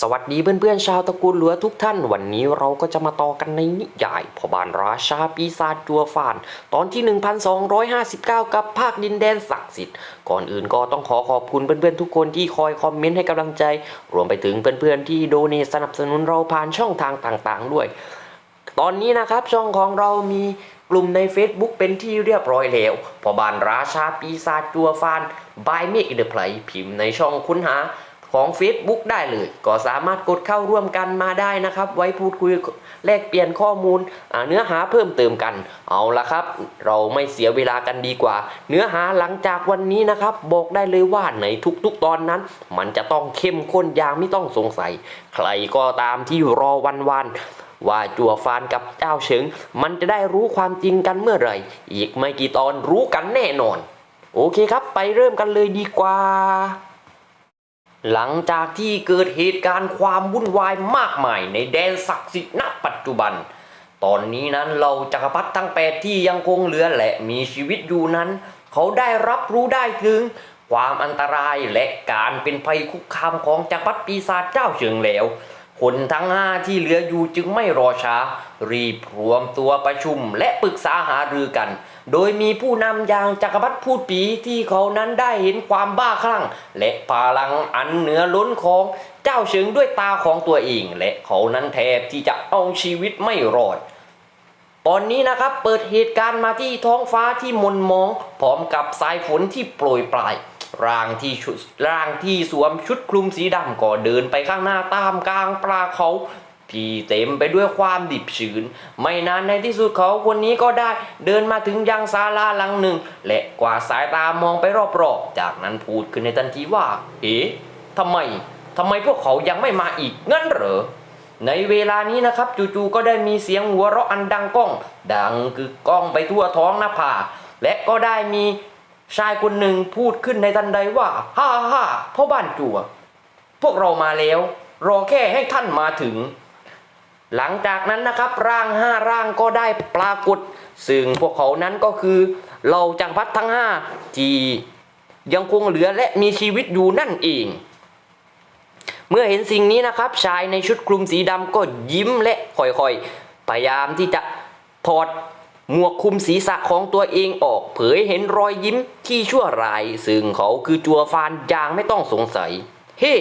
สวัสดีเพื่อนๆชาวตระกูลหลัวทุกท่าน วันนี้เราก็จะมาต่อกันในนิยายพอบานราชาปีศาจจัวฟาน ตอนที่ 1259 กับภาคดินแดนศักดิ์สิทธิ์ ก่อนอื่นก็ต้องขอขอบคุณเพื่อนๆทุกคนที่คอยคอมเมนต์ให้กำลังใจ รวมไปถึงเพื่อนๆที่โดเนสนับสนุนเราผ่านช่องทางต่างๆ ด้วย ตอนนี้นะครับช่องของเรามีกลุ่มใน Facebook เป็นที่เรียบร้อยแล้ว พอบานราชาปีศาจจัวฟานบายเมกเดอะไพลพิมพ์ในช่องค้นหา ของ Facebook ได้เลย ก็สามารถกดเข้าร่วมกันมาได้นะครับ ไว้พูดคุยแลกเปลี่ยนข้อมูลเนื้อหาเพิ่มเติมกัน เอาละครับ เราไม่เสียเวลากันดีกว่า เนื้อหาหลังจากวันนี้นะครับ บอกได้เลยว่าในทุกๆตอนนั้น มันจะต้องเข้มข้นอย่างไม่ต้องสงสัย ใครก็ตามที่รอวันวันๆว่าจัวฟานกับเจ้าเฉิง มันจะได้รู้ความจริงกันเมื่อไหร่ อีกไม่กี่ตอนรู้กันแน่นอน โอเคครับ ไปเริ่มกันเลยดีกว่า หลังจากที่เกิดเหตุการณ์ความวุ่นวายมากมายในแดนศักดิ์สิทธิ์ณปัจจุบัน ตอนนี้นั้นเราจักรพรรดิทั้งแปดที่ยังคงเหลือและมีชีวิตอยู่นั้น เขาได้รับรู้ได้ถึง ความอันตรายและการเป็นภัยคุกคามของจักรพรรดิปีศาจเจ้าเฉิงแล้ว คนทั้งห้าที่เหลืออยู่จึงไม่รอช้า รีบรวมตัวประชุมและปรึกษาหารือกัน โดยมีผู้นำอย่างจักรพรรดิพูดปีที่เขานั้นได้เห็นความบ้าคลั่ง และพลังอันเหนือล้นของเจ้าเฉิงด้วยตาของตัวเอง และเขานั้นแทบที่จะเอาชีวิตไม่รอด ตอนนี้นะครับเปิดเหตุการณ์มาที่ท้องฟ้าที่มนมอง พร้อมกับสายฝนที่โปรยปลายร่างที่ชุดร่างที่สวมชุดคลุมสีดำก็เดินไปข้างหน้าตามกลางปลาเขา ที่เต็มไปด้วยความดิบชื้น ไม่นานในที่สุดเขาคนนี้ก็ได้เดินมาถึงยังศาลาหลังหนึ่ง และกวาดสายตามองไปรอบๆ จากนั้นพูดขึ้นในทันทีว่า เอ๊ะทำไมทำไมพวกเขายังไม่มาอีกงั้นเหรอ ในเวลานี้นะครับจู่ๆก็ได้มีเสียงหัวเราะอันดังก้อง ดังกึกก้องไปทั่วท้องหน้าผาและก็ได้มีชายคนหนึ่งพูดขึ้นในทันใดว่าฮ่าฮ่าพ่อบ้านจัวพวกเรามาแล้ว รอแค่ให้ท่านมาถึง หลังจากนั้นนะครับร่างห้าร่างก็ได้ปรากฏ ซึ่งพวกเขานั้นก็คือเหล่าจักรพรรดิทั้งห้าที่ยังคงเหลือและมีชีวิตอยู่นั่นเอง เมื่อเห็นสิ่งนี้นะครับ ชายในชุดคลุมสีดำก็ยิ้มและค่อยๆ พยายามที่จะถอดหมวกคลุมศีรษะของตัวเองออก เผยเห็นรอยยิ้มที่ชั่วร้าย ซึ่งเขาคือจัวฟานอย่างไม่ต้องสงสัย เฮ้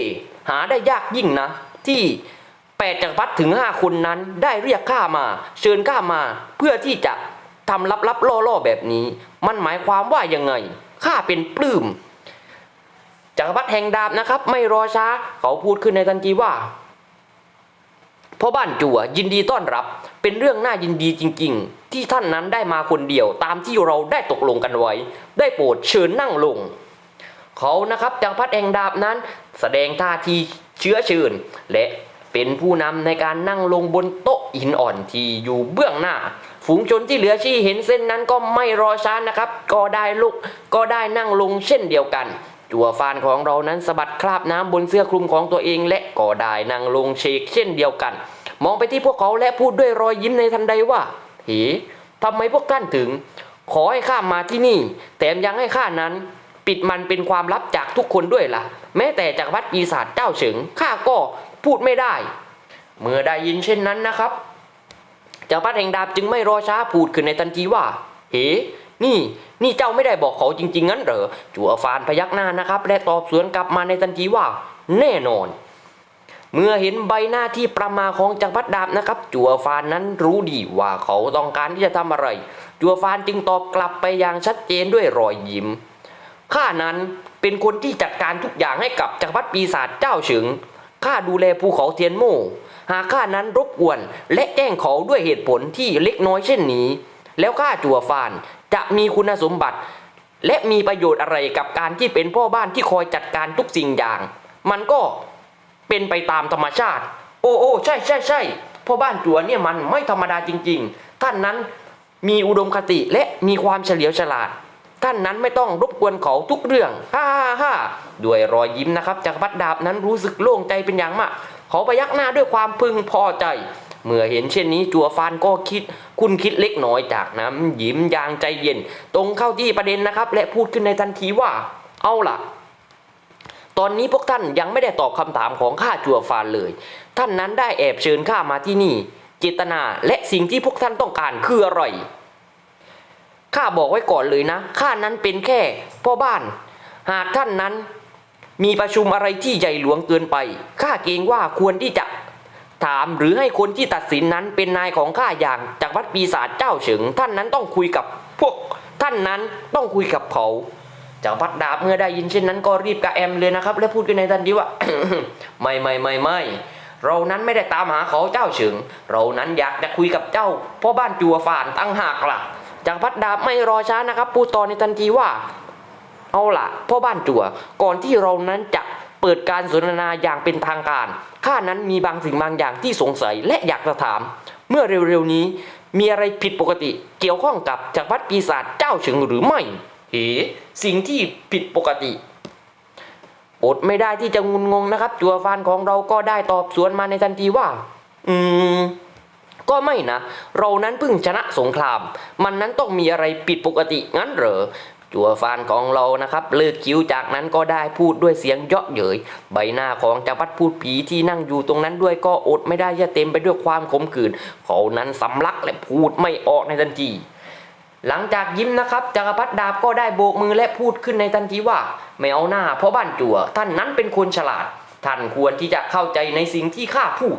หาได้ยากยิ่งนะ ที่ แปดจักรพรรดิถึงห้าคนนั้นได้เรียกข้ามา เชิญข้ามา เพื่อที่จะทำลับๆล่อๆแบบนี้ มันหมายความว่ายังไงข้าเป็นปลื้มจักรพรรดิแห่งดาบนะครับ ไม่รอช้าเขาพูดขึ้นในทันทีว่าพ่อบ้านจั่วยินดีต้อนรับ เป็นเรื่องน่ายินดีจริง ๆ ที่ท่านนั้นได้มาคนเดียวตามที่เราได้ตกลงกันไว้ ได้โปรดเชิญนั่งลง เขานะครับจักรพรรดิแห่งดาบนั้น แสดงท่าทีเชื้อเชิญและ เป็นผู้นำในการนั่งลงบนโต๊ะหินอ่อนที่อยู่เบื้องหน้า ฝูงชนที่เหลือที่เห็นเส้นนั้นก็ไม่รอช้านะครับ ก็ได้ลุกก็ได้นั่งลงเช่นเดียวกัน จัวฟานของเรานั้นสะบัดคราบน้ำบนเสื้อคลุมของตัวเอง และก็ได้นั่งลงเชกเช่นเดียวกัน มองไปที่พวกเขาและพูดด้วยรอยยิ้มในทันใดว่าเฮ้ทำไมพวกท่านถึง ขอให้ข้ามาที่นี่ แถมยังให้ข้านั้น ปิดมันเป็นความลับจากทุกคนด้วยล่ะ แม้แต่จากรวัดปีศาจเจ้าเฉิงข้าก็ พูดไม่ได้ เมื่อได้ยินเช่นนั้นนะครับเจ้าพัดแห่งดาบจึงไม่รอช้าพูดขึ้นในทันทีว่า เฮ้นี่นี่เจ้าไม่ได้บอกเขาจริง ๆ งั้นเหรอจัวฟานพยักหน้านะครับ และตอบสวนกลับมาในทันทีว่า แน่นอน เมื่อเห็นใบหน้าที่ประมาของจักรพรรดิดาบนะครับ จัวฟานนั้นรู้ดีว่าเขาต้องการที่จะทำอะไร จัวฟานจึงตอบกลับไปอย่างชัดเจนด้วยรอยยิ้มข้านั้นเป็นคนที่จัดการทุกอย่างให้กับจักรพรรดิปีศาจเจ้าเฉิง ข้าดูแลภูเขาเทียนโม่หากข้านั้นรบกวน และแจ้งเขาด้วยเหตุผลที่เล็กน้อยเช่นนี้ แล้วข้าจัวฟานจะมีคุณสมบัติ และมีประโยชน์อะไรกับการที่เป็นพ่อบ้านที่คอยจัดการทุกสิ่งอย่าง มันก็เป็นไปตามธรรมชาติ โอ้โอ้ใช่ใช่ใช่พ่อบ้านจัวเนี่ยมันไม่ธรรมดาจริง ๆ ท่านนั้นมีอุดมคติและมีความเฉลียวฉลาด ท่านนั้นไม่ต้องรบกวนเขาทุกเรื่อง ฮ่าฮ่าฮ่า ด้วยรอยยิ้มนะครับจากรพรรดิดาบนั้นรู้สึกโล่งใจเป็นอย่างมาก เขาพยักหน้าด้วยความพึงพอใจ เมื่อเห็นเช่นนี้จัวฟานก็คิดคุณคิดเล็กน้อยจากนั้นยิ้มอย่างใจเย็น ตรงเข้าที่ประเด็นนะครับ และพูดขึ้นในทันทีว่า เอาล่ะตอนนี้พวกท่านยังไม่ได้ตอบคำถามของข้าจัวฟานเลย ท่านนั้นได้แอบเชิญข้ามาที่นี่ เจตนาและสิ่งที่พวกท่านต้องการคืออะไร ข้าบอกไว้ก่อนเลยนะ ข้านั้นเป็นแค่พ่อบ้าน หากท่านนั้น มีประชุมอะไรที่ใหญ่หลวงเกินไป ข้าเกรงว่าควรที่จะถามหรือให้คนที่ตัดสินนั้นเป็นนายของข้าอย่างจากวัดปีศาจเจ้าเฉิง ท่านนั้นต้องคุยกับพวกท่านนั้นต้องคุยกับเขาจากวัดดาบเมื่อได้ยินเช่นนั้นก็รีบกระแอมเลยนะครับ และพูดกันในทันทีว่าไม่ไม่ไม่ไม่เรานั้นไม่ได้ตามหาเขาเจ้าเฉิง เรานั้นอยากจะคุยกับเจ้าพ่อบ้านจัวฝานตั้งหากล่ะจากพัดดาบไม่รอช้านะครับพูดต่อในทันทีว่า เอาละพ่อบ้านจัวก่อนที่เรานั้นจะเปิดการสนทนาอย่างเป็นทางการข้านั้นมีบางสิ่งบางอย่างที่สงสัยและอยากจะถาม เมื่อเร็วๆนี้ มีอะไรผิดปกติเกี่ยวข้องกับจักรพรรดิปีศาจเจ้าเฉิงหรือไม่เฮสิ่งที่ผิดปกติอดไม่ได้ที่จะงุนงงนะครับ จัวฟานของเราก็ได้ตอบสวนมาในทันทีว่า อืม ก็ไม่นะ เรานั้นเพิ่งชนะสงคราม มันนั้นต้องมีอะไรผิดปกติงั้นเหรอ จัวฟานของเรานะครับเลิกคิ้วจากนั้นก็ได้พูดด้วยเสียงเยาะเย้ยใบหน้าของจักรพรรดิพูดผีที่นั่งอยู่ตรงนั้นด้วยก็อดไม่ได้จะเต็มไปด้วยความขมขื่นเขานั้นสำลักและพูดไม่ออกในทันทีหลังจากยิ้มนะครับจักรพรรดิดาบก็ได้โบกมือและพูดขึ้นในทันทีว่า ไม่เอาหน้าเพราะบ้านจั่วท่านนั้นเป็นคนฉลาด ท่านควรที่จะเข้าใจในสิ่งที่ข้าพูด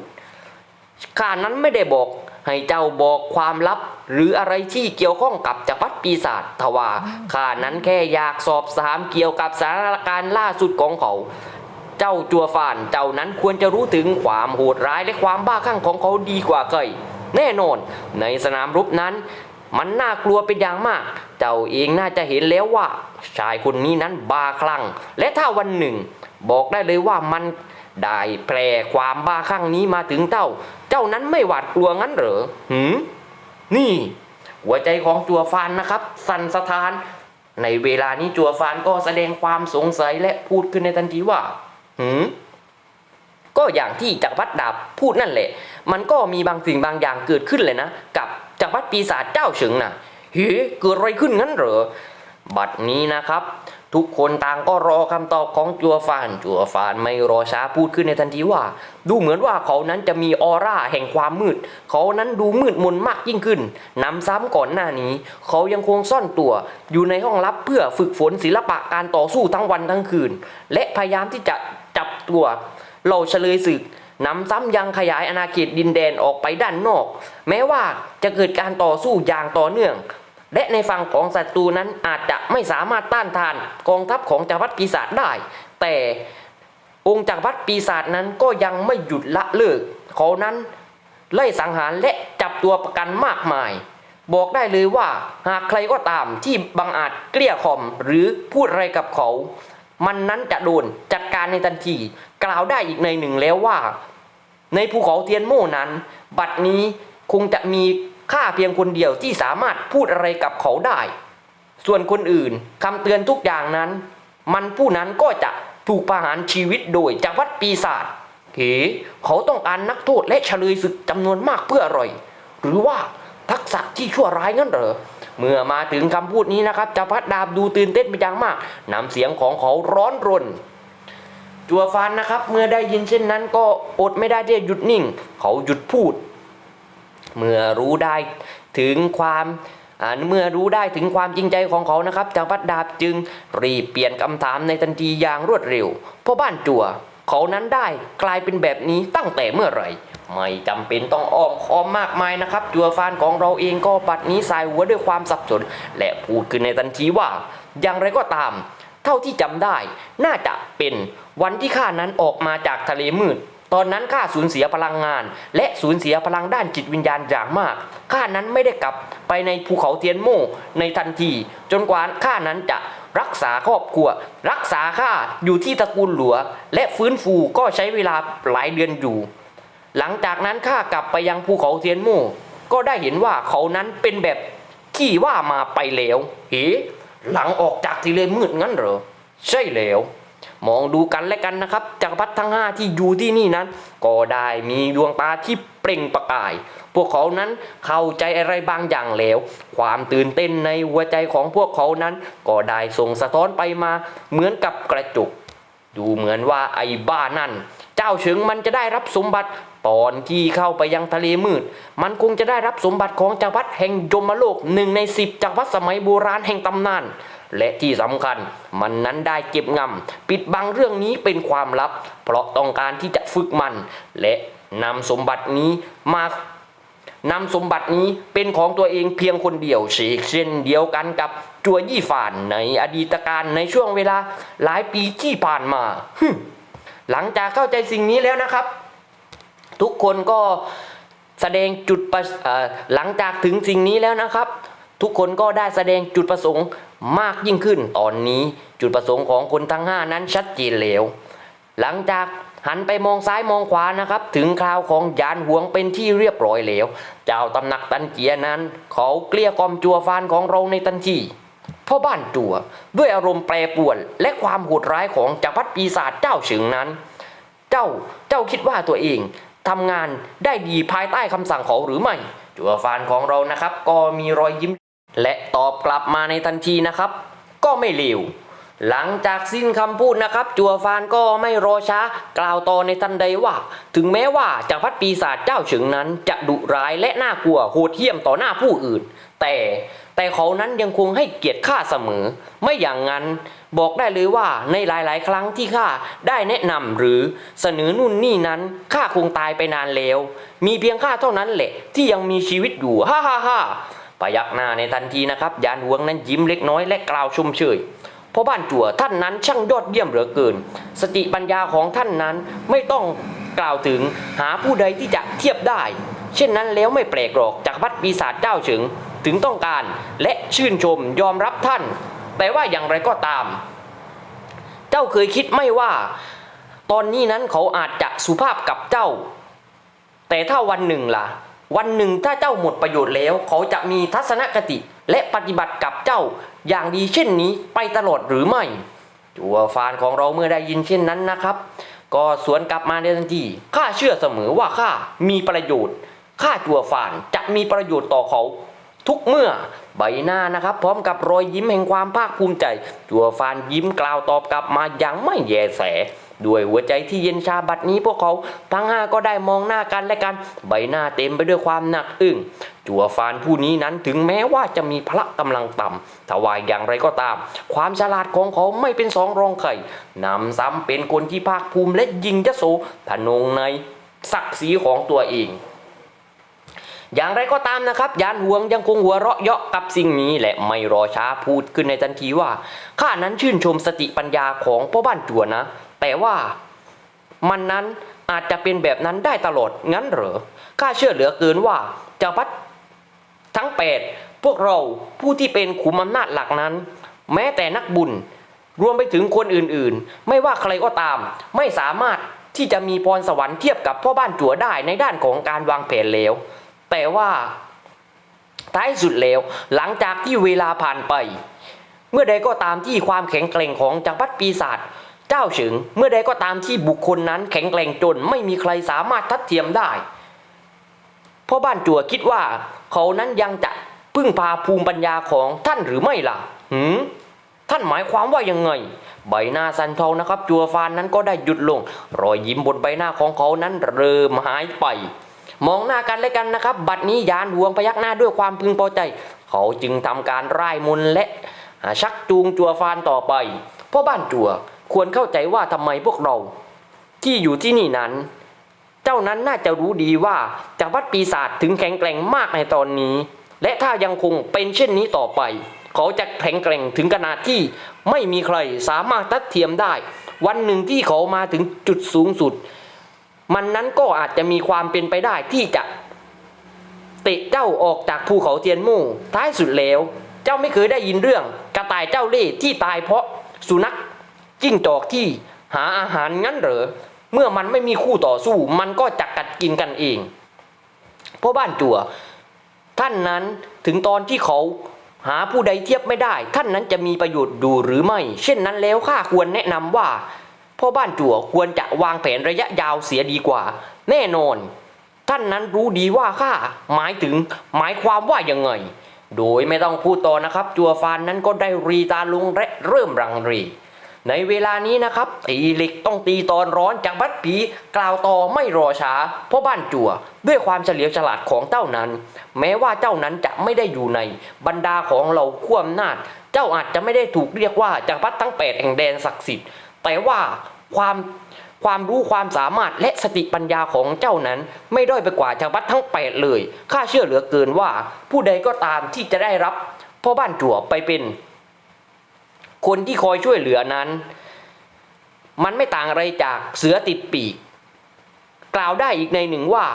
ข้านั้นไม่ได้บอก ให้เจ้าบอกความลับ หรืออะไรที่เกี่ยวข้องกับจักรพรรดิปีศาจทว่าข้านั้นแค่อยากสอบถามเกี่ยวกับสถานการณ์ล่าสุดของเขาเจ้าจัวฟานเจ้านั้นควรจะรู้ถึงความโหดร้ายและความบ้าคลั่งของเขาดีกว่าเคยแน่นอน ในสนามรบนั้น มันน่ากลัวเป็นอย่างมาก เจ้าเองน่าจะเห็นแล้วว่า ชายคนนี้นั้นบ้าคลั่ง และถ้าวันหนึ่ง บอกได้เลยว่ามันได้แพร่ความบ้าคลั่งนี้มาถึงเจ้า เจ้านั้นไม่หวาดกลัวงั้นเหรอหืมนี่ หัวใจของจัวฟานนะครับ สั่นสะท้าน ในเวลานี้จัวฟานก็แสดงความสงสัยและพูดขึ้นในทันทีว่าหืมก็อย่างที่จักรพรรดิดาบพูดนั่นแหละ มันก็มีบางสิ่งบางอย่างเกิดขึ้นเลยนะ กับจักรพรรดิปีศาจเจ้าเฉิงน่ะเฮ้เกิดอะไรขึ้นงั้นเหรอ บัดนี้นะครับ ทุกคนต่างก็รอคำตอบของจัวฟาน จัวฟานไม่รอช้าพูดขึ้นในทันทีว่า ดูเหมือนว่าเขานั้นจะมีออร่าแห่งความมืด เขานั้นดูมืดมนมากยิ่งขึ้นนำซ้ำก่อนหน้านี้ เขายังคงซ่อนตัว อยู่ในห้องลับเพื่อฝึกฝนศิลปะการต่อสู้ทั้งวันทั้งคืน และพยายามที่จะจับตัวเราเฉลยศึกนำซ้ำยังขยายอาณาเขตดินแดนออกไปด้านนอก แม้ว่าจะเกิดการต่อสู้อย่างต่อเนื่อง และในฝั่งของศัตรูนั้นอาจจะไม่สามารถต้านทานกองทัพของจักรพรรดิปีศาจได้ แต่องค์จักรพรรดิปีศาจนั้นก็ยังไม่หยุดละเลิกเขานั้นไล่สังหารและจับตัวประกันมากมาย บอกได้เลยว่าหากใครก็ตามที่บังอาจเกลี้ยข่อมหรือพูดอะไรกับเขา มันนั้นจะโดนจัดการในทันทีกล่าวได้อีกในหนึ่งแล้วว่า ในภูเขาเทียนโม่นั้น บัดนี้คงจะมี ข้าเพียงคนเดียวที่สามารถพูดอะไรกับเขาได้ ส่วนคนอื่นคำเตือนทุกอย่างนั้น มันผู้นั้นก็จะถูกประหารชีวิตโดยจักรวรรดิปีศาจเฮ้เขาต้องการนักโทษและเฉลยศึกจำนวนมากเพื่ออะไรหรือว่าทักษะที่ชั่วร้ายงั้นเหรอเมื่อมาถึงคำพูดนี้นะครับจักรพรรดิดาบดูตื่นเต้นเป็นอย่างมากนำเสียงของเขาร้อนรนจัวฟานนะครับ เมื่อได้ยินเช่นนั้นก็อดไม่ได้ที่จะหยุดนิ่ง เขาหยุดพูด เมื่อรู้ได้ถึงความเมื่อรู้ได้ถึงความจริงใจของเขานะครับจักรพรรดิดาบจึงรีบเปลี่ยนคำถามในทันทีอย่างรวดเร็วเพราะบ้านจัวเขานั้นได้กลายเป็นแบบนี้ตั้งแต่เมื่อไหร่ไม่จำเป็นต้องอ้อมค้อมมากมายนะครับ จัวฟานของเราเองก็ปัดนี้สายหัวด้วยความสับสน และพูดขึ้นในทันทีว่า อย่างไรก็ตาม เท่าที่จำได้ น่าจะเป็นวันที่ข้านั้นออกมาจากทะเลมืด ตอนนั้นข้าสูญเสียพลังงาน และสูญเสียพลังด้านจิตวิญญาณอย่างมากข้านั้นไม่ได้กลับไปในภูเขาเทียนโม่ในทันที จนกว่าข้านั้นจะรักษาครอบครัว รักษาข้าอยู่ที่ตระกูลหลัว และฟื้นฟูก็ใช้เวลาหลายเดือนอยู่ หลังจากนั้นข้ากลับไปยังภูเขาเทียนโม่ก็ได้เห็นว่าเขานั้นเป็นแบบขี้ว่ามาไปแล้วเฮ้หลังออกจากทะเลมืดงั้นเหรอใช่แล้ว มองดูกันและกันนะครับจักรพรรดิทั้งห้าที่อยู่ที่นี่นั้น ก็ได้มีดวงตาที่เปล่งประกาย พวกเขานั้นเข้าใจอะไรบางอย่างแล้ว ความตื่นเต้นในหัวใจของพวกเขานั้น ก็ได้ส่งสะท้อนไปมาเหมือนกับกระจกดูเหมือนว่าไอ้บ้านั่น เจ้าเฉิงมันจะได้รับสมบัติตอนที่เข้าไปยังทะเลมืด มันคงจะได้รับสมบัติของจักรพรรดิแห่งยมโลกหนึ่งในสิบจักรพรรดิสมัยโบราณแห่งตำนาน และที่สำคัญมันนั้นได้เก็บงำปิดบังเรื่องนี้เป็นความลับ เพราะต้องการที่จะฝึกมัน และนำสมบัตินี้มานำสมบัตินี้เป็นของตัวเองเพียงคนเดียวเชกเช่นเดียวกันกับจัวยี่ฝานในอดีตการในช่วงเวลาหลายปีที่ผ่านมาหลังจากเข้าใจสิ่งนี้แล้วนะครับ ทุกคนก็แสดงจุดประหลังจากถึงสิ่งนี้แล้วนะครับ ทุกคนก็ได้แสดงจุดประสงค์ มากยิ่งขึ้น ตอนนี้จุดประสงค์ของคนทั้งห้านั้นชัดเจนแล้ว หลังจากหันไปมองซ้ายมองขวานะครับ ถึงคราวของยานหวงเป็นที่เรียบร้อยแล้ว เจ้าตำหนักตันเจียนั้น เขาเกลี้ยกล่อมจัวฟานของเราในทันทีพ่อบ้านจัวด้วยอารมณ์แปรปรวนและความโหดร้ายของจักรพรรดิปีศาจเจ้าเฉิงนั้น เจ้าเจ้าคิดว่าตัวเองทำงานได้ดีภายใต้คำสั่งเขาหรือไม่ จัวฟานของเรานะครับ ก็มีรอยยิ้ม และตอบกลับมาในทันทีนะครับ ก็ไม่เลวหลังจากสิ้นคำพูดนะครับ จัวฟานก็ไม่รอช้ากล่าวต่อในทันใดว่า ถึงแม้ว่าจักรพรรดิปีศาจเจ้าเฉิงนั้นจะดุร้ายและน่ากลัวโหดเหี้ยมต่อหน้าผู้อื่น แต่แต่เขานั้นยังคงให้เกียรติข้าเสมอ ไม่อย่างนั้นบอกได้เลยว่าในหลายๆ ครั้งที่ข้าได้แนะนำหรือเสนอนู่นนี่นั้นข้าคงตายไปนานแล้ว มีเพียงข้าเท่านั้นแหละที่ยังมีชีวิตอยู่ฮ่าฮ่าฮ่า ปยักหน้าในทันทีนะครับยานหวงนั้นยิ้มเล็กน้อยและกล่าวชุมเชยเพราะบ้านจั่วท่านนั้นช่างยอดเยี่ยมเหลือเกิน สติปัญญาของท่านนั้นไม่ต้องกล่าวถึงหาผู้ใดที่จะเทียบได้ เช่นนั้นแล้วไม่แปลกหรอกจากรพัดปีศาจเจ้าเฉิงถึงต้องการและชื่นชมยอมรับท่าน แต่ว่าอย่างไรก็ตาม เจ้าเคยคิดไม่ว่า ตอนนี้นั้นเขาอาจจะสุภาพกับเจ้า แต่ถ้าวันหนึ่งล่ะ วันหนึ่งถ้าเจ้าหมดประโยชน์แล้ว เขาจะมีทัศนคติและปฏิบัติกับเจ้าอย่างดีเช่นนี้ไปตลอดหรือไม่ จัวฟานของเราเมื่อได้ยินเช่นนั้นนะครับ ก็สวนกลับมาในทันทีข้าเชื่อเสมอว่าข้ามีประโยชน์ข้าจัวฟานจะมีประโยชน์ต่อเขา ทุกเมื่อใบหน้านะครับ พร้อมกับรอยยิ้มแห่งความภาคภูมิใจ จัวฟานยิ้มกล่าวตอบกลับมาอย่างไม่แยแส ด้วยหัวใจที่เย็นชาบัดนี้พวกเขาทั้งห้าก็ได้มองหน้ากันและกัน ใบหน้าเต็มไปด้วยความหนักอึ้งจัวฟานผู้นี้นั้นถึงแม้ว่าจะมีพละกำลังต่ำทว่าอย่างไรก็ตาม ความฉลาดของเขาไม่เป็นสองรองใครนำซ้ำเป็นคนที่ภาคภูมิและยิงยโสทะนงในศักดิ์ศรีของตัวเองอย่างไรก็ตามนะครับ ยานหวงยังคงหัวเราะเยาะกับสิ่งนี้ และไม่รอช้าพูดขึ้นในทันทีว่าข้านั้นชื่นชมสติปัญญาของพ่อบ้านจัวนะ แต่ว่ามันนั้นอาจจะเป็นแบบนั้นได้ตลอด งั้นเหรอข้าเชื่อเหลือเกินว่าจะพัดทั้งแปดพวกเราผู้ที่เป็นขุมอำนาจหลักนั้น แม้แต่นักบุญ รวมไปถึงคนอื่นๆ ไม่ว่าใครก็ตาม ไม่สามารถที่จะมีพรสวรรค์เทียบกับพ่อบ้านจั่วได้ในด้านของการวางแผนแล้ว แต่ว่าท้ายสุดแล้ว หลังจากที่เวลาผ่านไป เมื่อใดก็ตามที่ความแข็งแกร่งของจักรพรรดิปีศาจ เจ้าเฉิงเมื่อใดก็ตามที่บุคคลนั้นแข็งแกร่งจนไม่มีใครสามารถทัดเทียมได้พ่อบ้านจั่วคิดว่า เขานั้นยังจะพึ่งพาภูมิปัญญาของท่านหรือไม่ล่ะหืมท่านหมายความว่ายังไง ใบหน้าสันทองนะครับ จัวฟานนั้นก็ได้หยุดลง รอยยิ้มบนใบหน้าของเขานั้นเริ่มหายไป มองหน้ากันและกันนะครับ บัดนี้ยานหวงพยักหน้าด้วยความพึงพอใจ เขาจึงทำการร่ายมนและชักจูงจัวฟานต่อไปเพราะบ้านจัว ควรเข้าใจว่าทำไมพวกเรา ที่อยู่ที่นี่นั้น เจ้านั้นน่าจะรู้ดีว่าจักรพรรดิปีศาจถึงแข็งแกร่งมากในตอนนี้ และถ้ายังคงเป็นเช่นนี้ต่อไป เขาจะแข็งแกร่งถึงขนาดที่ไม่มีใครสามารถทัดเทียมได้ วันหนึ่งที่เขามาถึงจุดสูงสุด มันนั้นก็อาจจะมีความเป็นไปได้ที่จะเตะเจ้าออกจากภูเขาเทียนมู่ท้ายสุดแล้ว เจ้าไม่เคยได้ยินเรื่องกระต่ายเจ้าเล่ห์ที่ตายเพราะสุนัข จิ้งจอกที่หาอาหารงั้นเหรอเมื่อมันไม่มีคู่ต่อสู้ มันก็จะกัดกินกันเองเพราะบ้านจั่ว ท่านนั้นถึงตอนที่เขาหาผู้ใดเทียบไม่ได้ ท่านนั้นจะมีประโยชน์ดูหรือไม่ เช่นนั้นแล้วข้าควรแนะนำว่าพ่อบ้านจั่วควรจะวางแผนระยะยาวเสียดีกว่า แน่นอน ท่านนั้นรู้ดีว่าข้าหมายถึงหมายความว่ายังไง โดยไม่ต้องพูดต่อนะครับ จัวฟานนั้นก็ได้รีตาลงและเริ่มรังรี ในเวลานี้นะครับตีเหล็กต้องตีตอนร้อนจากบัดผีกล่าวต่อไม่รอช้า เพราะบ้านจั่วด้วยความเฉลียวฉลาดของเจ้านั้น แม้ว่าเจ้านั้นจะไม่ได้อยู่ในบรรดาของเราขั้วอำนาจ เจ้าอาจจะไม่ได้ถูกเรียกว่าจากพัดทั้งแปดแห่งแดนศักดิ์สิทธิ์แต่ว่าความความรู้ความสามารถและสติปัญญาของเจ้านั้น ไม่ด้อยไปกว่าจากพัดทั้งแปดเลยข้าเชื่อเหลือเกินว่า ผู้ใดก็ตามที่จะได้รับพ่อบ้านจั่วไปเป็น คนที่คอยช่วยเหลือนั้น มันไม่ต่างอะไรจากเสือติดปีก กล่าวได้อีกในหนึ่งว่า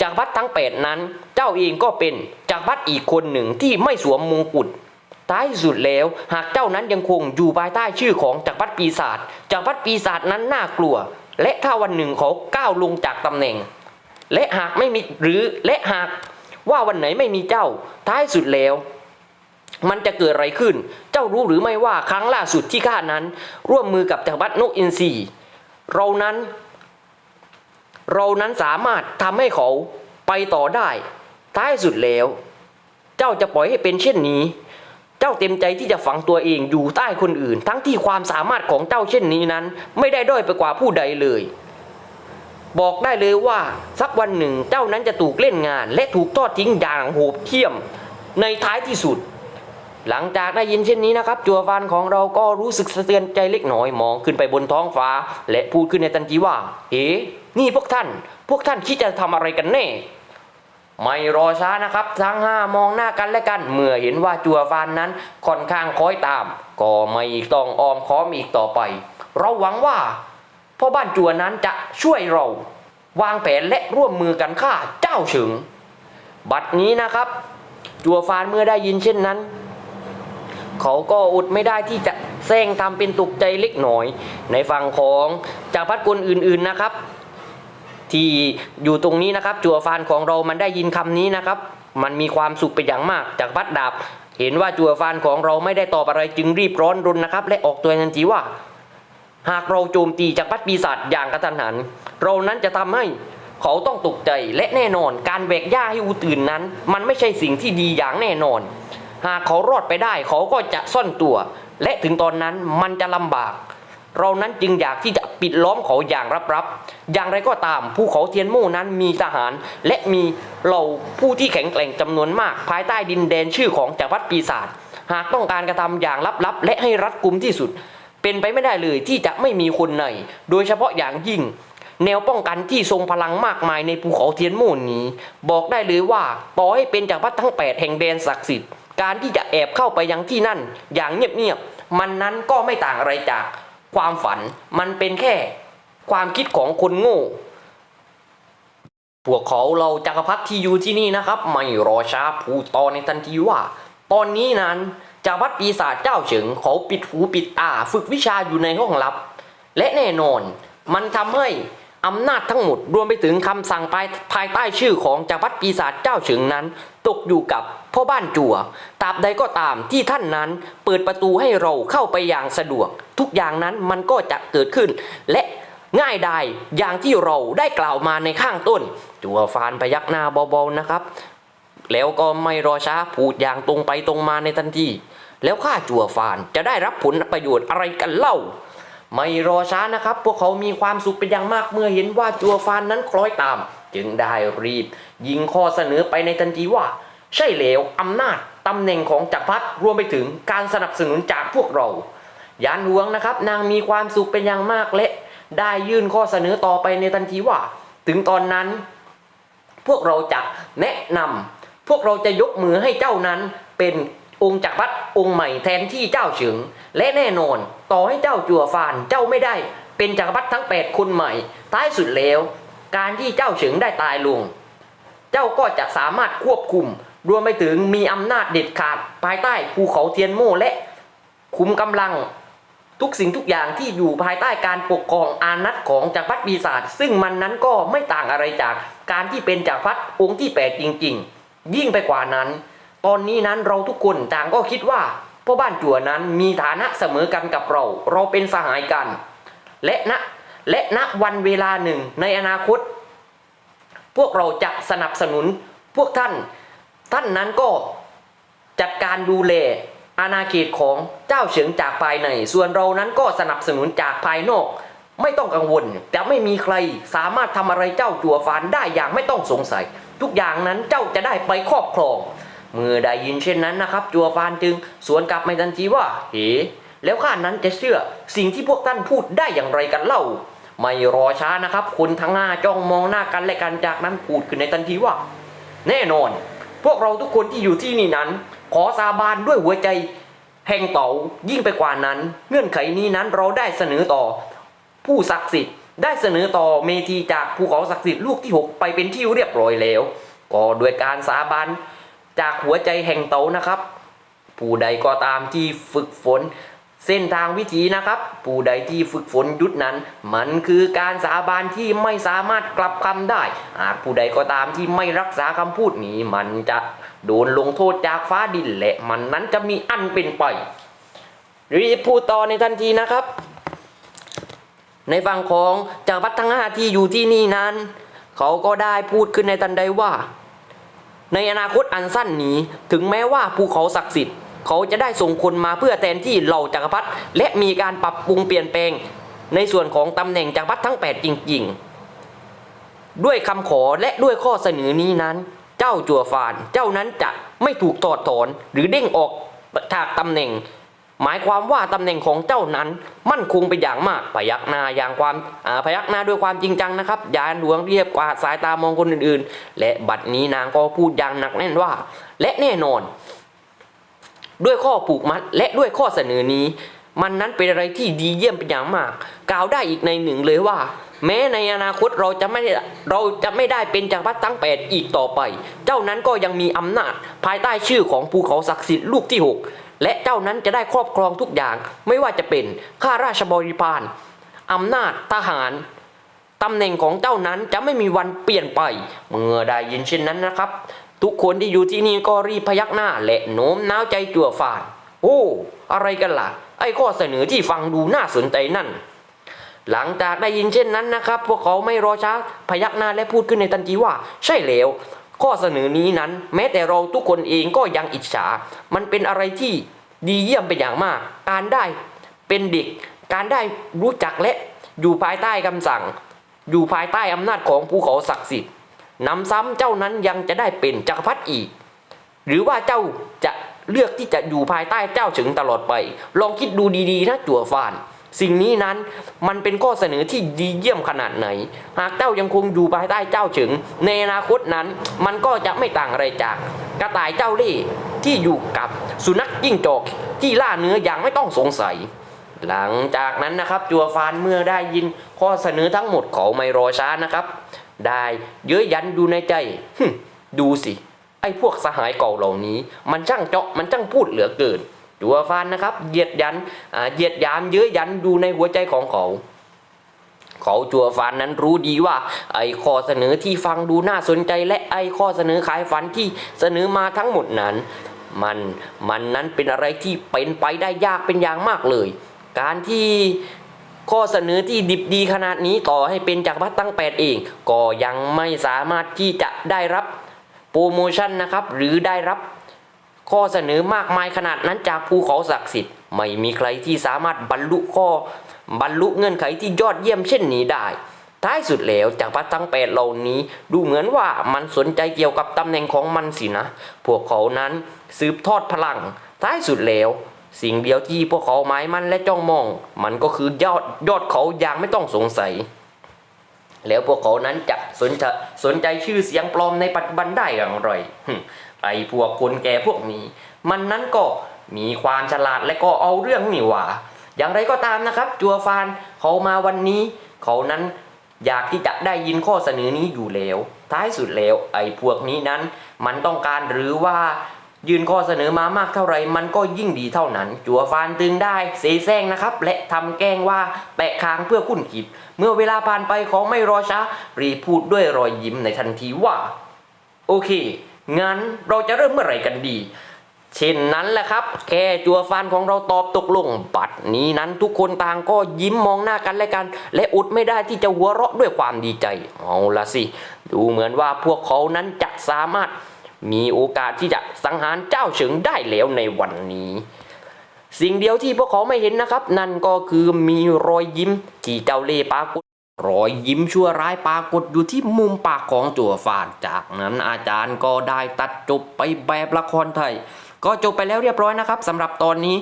จากพัดทั้งแปดนั้น เจ้าเองก็เป็นจากพัดอีกคนหนึ่งที่ไม่สวมมงกุฎท้ายสุดแล้วหากเจ้านั้นยังคงอยู่ภายใต้ชื่อของจักรพรรดิปีศาจจักรพรรดิปีศาจนั้นน่ากลัว และถ้าวันหนึ่งเขาก้าวลงจากตำแหน่ง และหากไม่มีหรือและหากว่าวันไหนไม่มีเจ้า ท้ายสุดแล้ว มันจะเกิดอะไรขึ้น เจ้ารู้หรือไม่ว่าครั้งล่าสุดที่ข้านั้น ร่วมมือกับจักรพรรดินกอินทรีเรานั้น เรานั้นสามารถทำให้เขาไปต่อได้ ท้ายสุดแล้ว เจ้าจะปล่อยให้เป็นเช่นนี้ เจ้าเต็มใจที่จะฝังตัวเองอยู่ใต้คนอื่น ทั้งที่ความสามารถของเจ้าเช่นนี้นั้น ไม่ได้ด้อยไปกว่าผู้ใดเลยบอกได้เลยว่าสักวันหนึ่งเจ้านั้นจะถูกเล่นงาน และถูกทอดทิ้งอย่างโหดเหี้ยม ในท้ายที่สุด หลังจากได้ยินเช่นนี้นะครับ จัวฟันของเราก็รู้สึกสะเทือนใจเล็กน้อยมองขึ้นไปบนท้องฟ้า และพูดขึ้นในทันทีว่า เอ๋นี่พวกท่าน พวกท่านคิดจะทำอะไรกันแน่ ไม่รอช้านะครับ ทั้งห้ามองหน้ากันและกัน เมื่อเห็นว่าจัวฟานนั้นค่อนข้างคอยตาม ก็ไม่ต้องออมค้อมอีกต่อไป เราหวังว่าพ่อบ้านจัวนั้นจะช่วยเรา วางแผนและร่วมมือกันฆ่าเจ้าเฉิงบัดนี้นะครับ จัวฟานเมื่อได้ยินเช่นนั้น เขาก็อดไม่ได้ที่จะแซงทำเป็นตกใจเล็กหน่อย ในฝั่งของจากรพัดคนอื่นๆนะครับ ที่อยู่ตรงนี้นะครับ จัวฟานของเรามันได้ยินคำนี้นะครับ มันมีความสุขเป็นอย่างมากจากพัดดาบ เห็นว่าจัวฟานของเราไม่ได้ตอบอะไรจึงรีบร้อนรนนะครับ และออกตัวทันทีว่า หากเราโจมตีจากพัดปีศาจอย่างกระทันหัน เรานั้นจะทำให้เขาต้องตกใจและแน่นอน การแบกหญ้าให้อูตื่นนั้น มันไม่ใช่สิ่งที่ดีอย่างแน่นอน หากเขารอดไปได้เขาก็จะซ่อนตัว และถึงตอนนั้นมันจะลำบาก เรานั้นจึงอยากที่จะปิดล้อมเขาอย่างรับๆอย่างไรก็ตามภูเขาเทียนโม่นั้นมีทหาร และมีเหล่าผู้ที่แข็งแกร่งจำนวนมาก ภายใต้ดินแดนชื่อของจักรพรรดิปีศาจหากต้องการกระทำอย่างลับๆ และให้รัดกุมที่สุด เป็นไปไม่ได้เลยที่จะไม่มีคนใน โดยเฉพาะอย่างยิ่ง แนวป้องกันที่ทรงพลังมากมายในภูเขาเทียนโม่นี้ บอกได้เลยว่าต่อให้เป็นจากรพรรดิทั้งแปดแห่งแดนศักดิ์สิทธิ์ การที่จะแอบเข้าไปยังที่นั่น อย่างเงียบๆมันนั้นก็ไม่ต่างอะไรจากความฝันมันเป็นแค่ความคิดของคนโง่พวกเขาเราจักรพรรดิที่อยู่ที่นี่นะครับ ไม่รอช้าพูดต่อในทันทีว่า ตอนนี้นั้นจักรพรรดิปีศาจเจ้าเฉิงเขาปิดหูปิดตาฝึกวิชาอยู่ในห้องลับ และแน่นอนมันทำให้ อำนาจทั้งหมดรวมไปถึงคำสั่งภายภายใต้ชื่อของจักรพรรดิปีศาจเจ้าเฉิงนั้น ตกอยู่กับพ่อบ้านจั่วตราบใดก็ตามที่ท่านนั้นเปิดประตูให้เราเข้าไปอย่างสะดวก ทุกอย่างนั้นมันก็จะเกิดขึ้น และง่ายดายอย่างที่เราได้กล่าวมาในข้างต้น จั่วฟานพยักหน้าเบาๆนะครับ แล้วก็ไม่รอช้าพูดอย่างตรงไปตรงมาในทันทีแล้วข้าจั่วฟานจะได้รับผลประโยชน์อะไรกันเล่า ไม่รอช้านะครับ พวกเขามีความสุขเป็นอย่างมากเมื่อเห็นว่าจัวฟานนั้นคล้อยตาม จึงได้รีบ ยิงข้อเสนอไปในทันทีว่า ใช่แล้วอำนาจตำแหน่งของจักรพรรดิรวมไปถึงการสนับสนุนจากพวกเรา ยานหวงนะครับ นางมีความสุขเป็นอย่างมากและได้ยื่นข้อเสนอต่อไปในทันทีว่า ถึงตอนนั้น พวกเราจะแนะนำพวกเราจะยกมือให้เจ้านั้นเป็น องค์จักรพรรดิองค์ใหม่แทนที่เจ้าเฉิง และแน่นอน ต่อให้เจ้าจัวฟานเจ้าไม่ได้ เป็นจักรพรรดิทั้งแปดคนใหม่ ท้ายสุดแล้ว การที่เจ้าเฉิงได้ตายลง เจ้าก็จะสามารถควบคุม รวมไปถึงมีอำนาจเด็ดขาดภายใต้ภูเขาเทียนโม่และคุมกำลังทุกสิ่งทุกอย่างที่อยู่ภายใต้การปกครองอานัตของจักรพรรดิปีศาจซึ่งมันนั้นก็ไม่ต่างอะไรจากการที่เป็นจักรพรรดิองค์ที่แปดจริง ๆ ยิ่งไปกว่านั้น ตอนนี้นั้นเราทุกคนต่างก็คิดว่าพ่อบ้านจั่วนั้นมีฐานะเสมอกันกับเรา เราเป็นสหายกัน และณและณวันเวลาหนึ่งในอนาคต พวกเราจะสนับสนุนพวกท่าน ท่านนั้นก็จัดการดูแลอาณาเขตของเจ้าเฉิงจากภายใน ส่วนเรานั้นก็สนับสนุนจากภายนอก ไม่ต้องกังวลจะไม่มีใครสามารถทำอะไรเจ้าจัวฟานได้อย่างไม่ต้องสงสัย ทุกอย่างนั้นเจ้าจะได้ไปครอบครอง เมื่อได้ยินเช่นนั้นนะครับ จัวฟานจึงสวนกลับมาทันทีว่าเฮ้แล้วข้านั้นจะเชื่อสิ่งที่พวกท่านพูดได้อย่างไรกันเล่า ไม่รอช้านะครับ คนทั้งห้าจ้องมองหน้ากันและกันจากนั้นพูดขึ้นในทันทีว่า แน่นอน พวกเราทุกคนที่อยู่ที่นี่นั้น ขอสาบานด้วยหัวใจ แห่งเต่ายิ่งไปกว่านั้น เงื่อนไขนี้นั้นเราได้เสนอต่อ ผู้ศักดิ์สิทธิ์ได้เสนอต่อเมธีจากภูเขาศักดิ์สิทธิ์ลูกที่ 6 ไปเป็นที่เรียบร้อยแล้ว ก็ด้วยการสาบาน จากหัวใจแห่งเตานะครับ ผู้ใดก็ตามที่ฝึกฝน เส้นทางวิถีนะครับ ผู้ใดที่ฝึกฝนยุทธนั้น มันคือการสาบานที่ไม่สามารถกลับคำได้ หากผู้ใดก็ตามที่ไม่รักษาคำพูดนี้ มันจะโดนลงโทษจากฟ้าดินและมันนั้นจะมีอันเป็นไปรีบพูดต่อในทันทีนะครับ ในฝั่งของจักรพรรดิทั้งห้าที่อยู่ที่นี่นั้น เขาก็ได้พูดขึ้นในทันใดว่า ในอนาคตอันสั้นนี้ถึงแม้ว่าภูเขาศักดิ์สิทธิ์ เขาจะได้ส่งคนมาเพื่อแทนที่เหล่าจักรพรรดิและมีการปรับปรุงเปลี่ยนแปลง ในส่วนของตำแหน่งจักรพรรดิทั้ง 8 จริง ๆ ด้วยคำขอและด้วยข้อเสนอนี้นั้น เจ้าจัวฟานเจ้านั้นจะไม่ถูกตอดถอนหรือเด้งออกจากตำแหน่ง หมายความว่าตำแหน่งของเจ้านั้น มั่นคงเป็นอย่างมากพยักหน้าอย่างความพยักหน้าด้วยความจริงจังนะครับยานหลวงเรียบกว่าสายตามองคนอื่นๆ และบัดนี้นางก็พูดอย่างหนักแน่นว่า และแน่นอน ด้วยข้อผูกมัดและด้วยข้อเสนอนี้ มันนั้นเป็นอะไรที่ดีเยี่ยมเป็นอย่างมาก กล่าวได้อีกในหนึ่งเลยว่า แม้ในอนาคตเราจะไม่เราจะไม่ได้เป็นจักรพรรดิทั้งแปดอีกต่อไป เจ้านั้นก็ยังมีอำนาจ ภายใต้ชื่อของภูเขาศักดิ์สิทธิ์ลูกที่หก และเจ้านั้นจะได้ครอบครองทุกอย่างไม่ว่าจะเป็นข้าราชบริพารอำนาจทหารตำแหน่งของเจ้านั้นจะไม่มีวันเปลี่ยนไป เมื่อได้ยินเช่นนั้นนะครับ ทุกคนที่อยู่ที่นี่ก็รีพยักหน้า และโน้มน้าวใจจั่วฝาดโอ้ อะไรกันล่ะ ไอ้ข้อเสนอที่ฟังดูน่าสนใจนั่น หลังจากได้ยินเช่นนั้นนะครับ พวกเขาไม่รอช้าพยักหน้าและพูดขึ้นในทันทีว่า ใช่แล้ว ข้อเสนอนี้นั้น แม้แต่เราทุกคนเองก็ยังอิจฉา มันเป็นอะไรที่ดีเยี่ยมเป็นอย่างมาก การได้เป็นเด็ก การได้รู้จักและอยู่ภายใต้คำสั่ง อยู่ภายใต้อำนาจของภูเขาศักดิ์สิทธิ์นำซ้ำเจ้านั้นยังจะได้เป็นจักรพรรดิอีก หรือว่าเจ้าจะเลือกที่จะอยู่ภายใต้เจ้าเฉิงตลอดไป ลองคิดดูดีๆนะจั่วฟาน สิ่งนี้นั้นมันเป็นข้อเสนอที่ดีเยี่ยมขนาดไหน หากเจ้ายังคงอยู่ภายใต้เจ้าเฉิง ในอนาคตนั้นมันก็จะไม่ต่างอะไรจาก กระต่ายเจ้าเล่ห์ที่อยู่กับสุนัขยิ่งจอกที่ล่าเนื้ออย่างไม่ต้องสงสัย หลังจากนั้นนะครับจัวฟานเมื่อได้ยินข้อเสนอทั้งหมดเขาไม่รอช้านะครับ ได้เย้ยยันดูในใจดูสิ ไอ้พวกสหายเก่าเหล่านี้ มันช่างเจาะมันช่างพูดเหลือเกิน จัวฟานนะครับเหยียดยันเหยียดยามเย้ยยันดูในหัวใจของเขาเขาจัวฟานนั้นรู้ดีว่า ไอ้ข้อเสนอที่ฟังดูน่าสนใจและไอ้ข้อเสนอขายฝันที่เสนอมาทั้งหมดนั้น มันมันนั้นเป็นอะไรที่เป็นไปได้ยากเป็นอย่างมากเลย การที่ข้อเสนอที่ดิบดีขนาดนี้ต่อให้เป็นจากพรรดิตั้งแปดเอง ก็ยังไม่สามารถที่จะได้รับโปรโมชั่นนะครับ หรือได้รับ ข้อเสนอมากมายขนาดนั้นจากภูเขาศักดิ์สิทธิ์ไม่มีใครที่สามารถบรรลุข้อบรรลุเงื่อนไขที่ยอดเยี่ยมเช่นนี้ได้ ท้ายสุดแล้วจากพัดทั้งแปดเหล่านี้ดูเหมือนว่ามันสนใจเกี่ยวกับตำแหน่งของมันสินะ พวกเขานั้นสืบทอดพลัง ท้ายสุดแล้ว สิ่งเดียวที่พวกเขาหมายมันและจ้องมอง มันก็คือยอดยอดเขาอย่างไม่ต้องสงสัย แล้วพวกเขานั้นจะสนใจสนใจชื่อเสียงปลอมในปัจจุบันได้อย่างไร ไอ้พวกคนแก่พวกนี้ มันนั้นก็มีความฉลาดและก็เอาเรื่องนี่หว่า อย่างไรก็ตามนะครับ จัวฟานเขามาวันนี้ เขานั้นอยากที่จะได้ยินข้อเสนอนี้อยู่แล้ว ท้ายสุดแล้วไอ้พวกนี้นั้นมันต้องการหรือว่ายื่นข้อเสนอมามากเท่าไรมันก็ยิ่งดีเท่านั้น จัวฟานตึงได้เสแสร้งนะครับ และทำแกล้งว่าแปะคางเพื่อคุ้นคิด เมื่อเวลาผ่านไปของไม่รอช้ารีพูดด้วยรอยยิ้มในทันทีว่า โอเค งั้นเราจะเริ่มเมื่อไหร่กันดี เช่นนั้นแหละครับ แค่จัวฟันของเราตอบตกลงบัดนี้นั้นทุกคนต่างก็ยิ้มมองหน้ากันและกัน และอดไม่ได้ที่จะหัวเราะด้วยความดีใจ เอาละสิ ดูเหมือนว่าพวกเขานั้นจะสามารถมีโอกาสที่จะสังหารเจ้าเฉิงได้แล้วในวันนี้ สิ่งเดียวที่พวกเขาไม่เห็นนะครับ นั่นก็คือมีรอยยิ้มที่เจ้าเล่ปากฏ รอยยิ้มชั่วร้ายปรากฏอยู่ที่มุมปากของจั่วฝานจากนั้นอาจารย์ก็ได้ตัดจบไปแบบละครไทย ก็จบไปแล้วเรียบร้อยนะครับสำหรับตอนนี้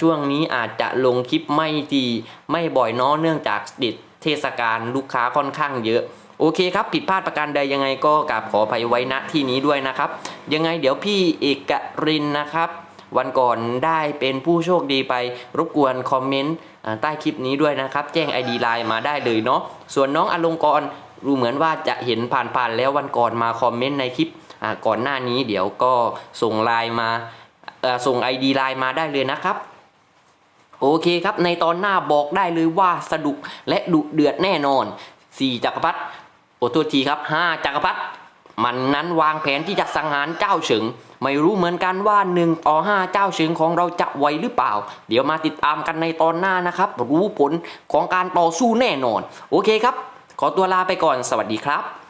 ช่วงนี้อาจจะลงคลิปไม่ดีไม่บ่อยน้อเนื่องจากติดเทศกาลลูกค้าค่อนข้างเยอะ โอเคครับผิดพลาดประการใดยังไงก็กราบขออภัยไว้ณที่นี้ด้วยนะครับ ยังไงเดี๋ยวพี่เอกรินนะครับ วันก่อนได้เป็นผู้โชคดีไปรบกวนคอมเมนต์ ใต้คลิปนี้ด้วยนะครับ แจ้ง ID ไลน์มาได้เลยเนาะส่วนน้องอลงกรณ์ดูเหมือนว่าจะเห็นผ่านๆแล้ววันก่อนมาคอมเมนต์ในคลิปก่อนหน้านี้เดี๋ยวก็ส่งไลน์มาเอ่อส่ง ID ไลน์มาได้เลยนะครับโอเคครับ ในตอนหน้าบอกได้เลยว่าสนุกและดุเดือดแน่นอน 4 จักรพรรดิโอ้ตัวทีครับ 5 จักรพรรดิ มันนั้นวางแผนที่จะสังหารเจ้าเฉิง ไม่รู้เหมือนกันว่า 1 ต่อ 5 เจ้าเฉิงของเราจะไหวหรือเปล่า เดี๋ยวมาติดตามกันในตอนหน้านะครับ รู้ผลของการต่อสู้แน่นอน โอเคครับ ขอตัวลาไปก่อนสวัสดีครับ